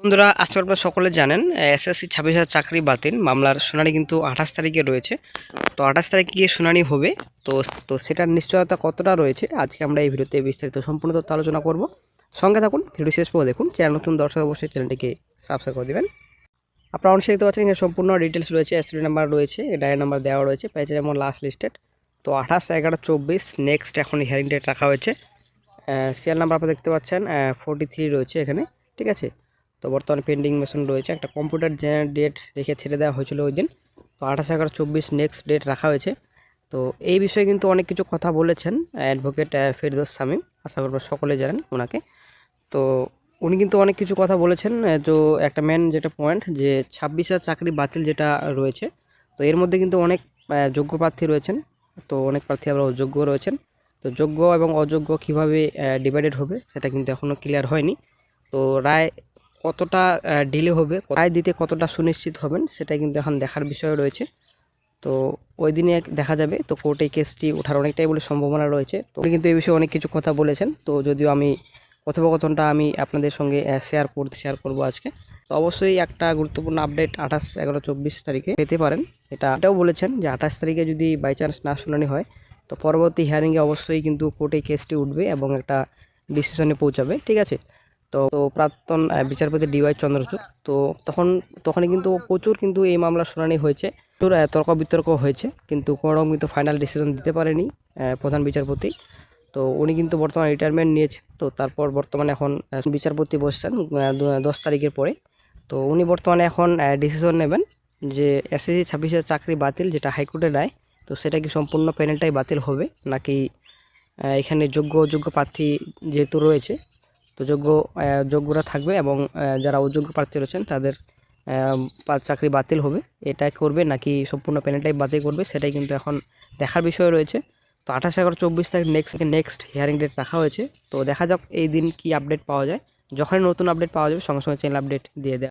বন্ধুরা, আজকে আপনারা সকলে জানেন, এসএসসি ছাব্বিশ হাজার চাকরি বাতিল, মামলার শুনানি কিন্তু আঠাশ তারিখে রয়েছে। তো আঠাশ তারিখে গিয়ে শুনানি হবে, তো তো সেটার নিশ্চয়তা কতটা রয়েছে, আজকে আমরা এই ভিডিওতে বিস্তারিত সম্পূর্ণ তথ্য আলোচনা করব। সঙ্গে থাকুন ভিডিও শেষ পর্যন্ত দেখুন, চ্যানেল নতুন দর্শক অবশ্যই চ্যানেলটিকে সাবস্ক্রাইব করে দেবেন। আপনারা অনেক দেখতে পাচ্ছেন, এখানে সম্পূর্ণ ডিটেলস রয়েছে এসটি নাম্বার রয়েছে ডায়ের নাম্বার দেওয়া রয়েছে পেয়েছে যেমন লাস্ট লিস্টেড তো আঠাশ, এগারো, চব্বিশ নেক্সট এখন হিয়ারিং ডেট রাখা হয়েছে। সিএল নাম্বার আপনারা দেখতে পাচ্ছেন ফোরটি থ্রি রয়েছে এখানে, ঠিক আছে? তো বর্তমানে পেন্ডিং মেশিন রয়েছে। একটা কম্পিউটার ডেট রেখে ছেড়ে দেওয়া হয়েছিল ওই দিন। তো আঠাশ এগারো চব্বিশ নেক্সট ডেট রাখা হয়েছে। তো এই বিষয়ে কিন্তু অনেক কিছু কথা বলেছেন অ্যাডভোকেট ফেরদোস সামিম আশা করব সকলে জানেন ওনাকে। তো উনি কিন্তু অনেক কিছু কথা বলেছেন। তো একটা মেন যেটা পয়েন্ট যে ছাব্বিশ চাকরি বাতিল যেটা রয়েছে, তো এর মধ্যে কিন্তু অনেক যোগ্য প্রার্থী রয়েছেন। তো অনেক প্রার্থী আবার অযোগ্য রয়েছেন। তো যোগ্য এবং অযোগ্য কীভাবে ডিভাইডেড হবে সেটা কিন্তু এখনও ক্লিয়ার হয়নি। তো রায় কতটা ডিলে হবে রায় দিতে কতটা সুনিশ্চিত হবেন সেটা কিন্তু এখন দেখার বিষয় রয়েছে। তো ওই দিনে দেখা যাবে, তো কোর্টে কেসটি ওঠার অনেকটাই বলে সম্ভাবনা রয়েছে। তো কিন্তু এই বিষয়ে অনেক কিছু কথা বলেছেন, তো যদিও আমি কথোপকথনটা আমি আপনাদের সঙ্গে শেয়ার করতে শেয়ার করব আজকে। তো অবশ্যই একটা গুরুত্বপূর্ণ আপডেট আঠাশ এগারো চব্বিশ তারিখে পেতে পারেন। এটা এটাও বলেছেন যে আঠাশ তারিখে যদি বাই চান্স না শুনানি হয়, তো পরবর্তী হিয়ারিংয়ে অবশ্যই কিন্তু কোর্টে কেসটি উঠবে এবং একটা ডিসিশনে পৌঁছাবে। ঠিক আছে? তো প্রাক্তন বিচারপতি ডিওয়াই চন্দ্রচূড়। তো তখন, তখনই কিন্তু প্রচুর কিন্তু এই মামলার শুনানি হয়েছে। প্রচুর তর্ক বিতর্ক হয়েছে, কিন্তু কোনোরকম কিন্তু ফাইনাল ডিসিশন দিতে পারেনি প্রধান বিচারপতি। তো উনি কিন্তু বর্তমানে রিটায়ারমেন্ট নিয়েছেন। তো তারপর বর্তমানে এখন বিচারপতি বসছেন দশ তারিখের পরে। তো উনি বর্তমানে এখন ডিসিশন নেবেন যে এসএসসি ছাব্বিশ চাকরি বাতিল, যেটা হাইকোর্টের রায় তো সেটা কি সম্পূর্ণ প্যানেলটাই বাতিল হবে? নাকি এখানে যোগ্য অযোগ্য প্রার্থী যেহেতু রয়েছে তো যোগ্য যোগ্যরা থাকবে এবং যারা অযোগ্য প্রার্থী রয়েছেন, তাদের চাকরি বাতিল হবে। এটাই করবে নাকি সম্পূর্ণ প্যানেলটাই বাতিল করবে, সেটাই কিন্তু এখন দেখার বিষয় রয়েছে। তো আঠাশ এগারো চব্বিশ তারিখ নেক্সট নেক্সট হিয়ারিং ডেট রাখা হয়েছে। তো দেখা যাক এই দিন কি আপডেট পাওয়া যায়। যখনই নতুন আপডেট পাওয়া যাবে, সঙ্গে সঙ্গে চ্যানেল আপডেট দিয়ে দেয়